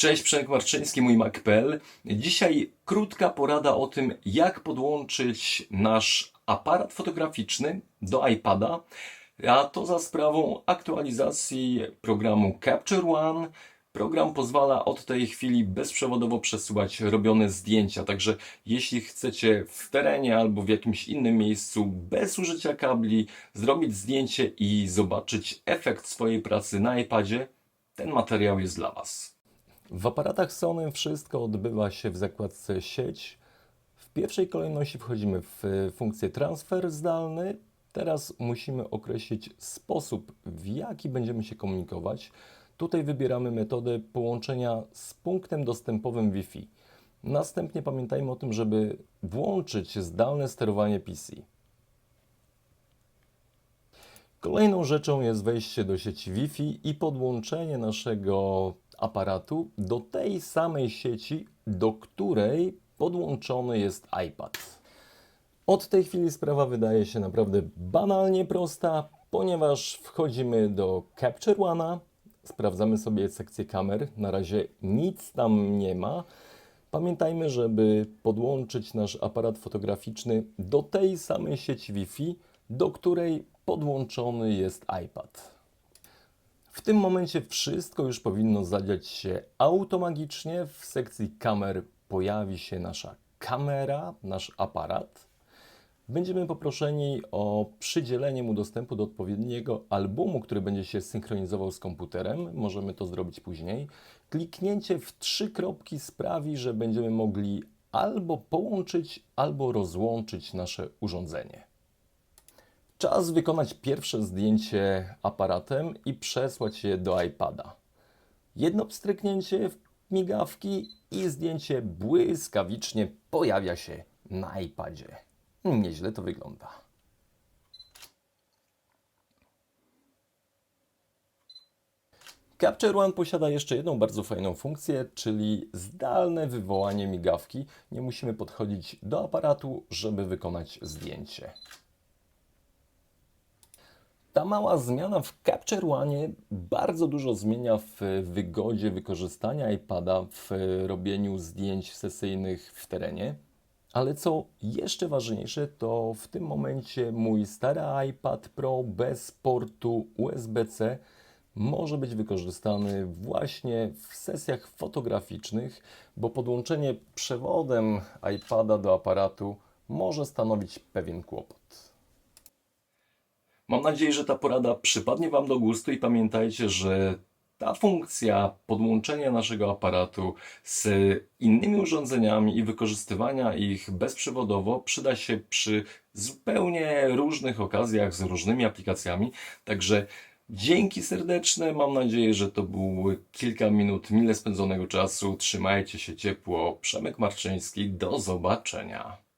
Cześć, Przemek Marczyński, mój Mac.pl. Dzisiaj krótka porada o tym, jak podłączyć nasz aparat fotograficzny do iPada, a to za sprawą aktualizacji programu Capture One. Program pozwala od tej chwili bezprzewodowo przesyłać robione zdjęcia, także jeśli chcecie w terenie albo w jakimś innym miejscu bez użycia kabli zrobić zdjęcie i zobaczyć efekt swojej pracy na iPadzie, ten materiał jest dla Was. W aparatach Sony wszystko odbywa się w zakładce sieć. W pierwszej kolejności wchodzimy w funkcję transfer zdalny. Teraz musimy określić sposób, w jaki będziemy się komunikować. Tutaj wybieramy metodę połączenia z punktem dostępowym Wi-Fi. Następnie pamiętajmy o tym, żeby włączyć zdalne sterowanie PC. Kolejną rzeczą jest wejście do sieci Wi-Fi i podłączenie naszego aparatu do tej samej sieci, do której podłączony jest iPad. Od tej chwili sprawa wydaje się naprawdę banalnie prosta, ponieważ wchodzimy do Capture One'a, sprawdzamy sobie sekcję kamer, na razie nic tam nie ma. Pamiętajmy, żeby podłączyć nasz aparat fotograficzny do tej samej sieci Wi-Fi, do której podłączony jest iPad. W tym momencie wszystko już powinno zadziać się automagicznie. W sekcji kamer pojawi się nasza kamera, nasz aparat. Będziemy poproszeni o przydzielenie mu dostępu do odpowiedniego albumu, który będzie się synchronizował z komputerem. Możemy to zrobić później. Kliknięcie w trzy kropki sprawi, że będziemy mogli albo połączyć, albo rozłączyć nasze urządzenie. Czas wykonać pierwsze zdjęcie aparatem i przesłać je do iPada. Jedno pstryknięcie migawki i zdjęcie błyskawicznie pojawia się na iPadzie. Nieźle to wygląda. Capture One posiada jeszcze jedną bardzo fajną funkcję, czyli zdalne wywołanie migawki. Nie musimy podchodzić do aparatu, żeby wykonać zdjęcie. Ta mała zmiana w Capture One bardzo dużo zmienia w wygodzie wykorzystania iPada w robieniu zdjęć sesyjnych w terenie. Ale co jeszcze ważniejsze, to w tym momencie mój stary iPad Pro bez portu USB-C może być wykorzystany właśnie w sesjach fotograficznych, bo podłączenie przewodem iPada do aparatu może stanowić pewien kłopot. Mam nadzieję, że ta porada przypadnie Wam do gustu i pamiętajcie, że ta funkcja podłączenia naszego aparatu z innymi urządzeniami i wykorzystywania ich bezprzewodowo przyda się przy zupełnie różnych okazjach z różnymi aplikacjami. Także dzięki serdeczne. Mam nadzieję, że to było kilka minut mile spędzonego czasu. Trzymajcie się ciepło. Przemek Marczyński. Do zobaczenia.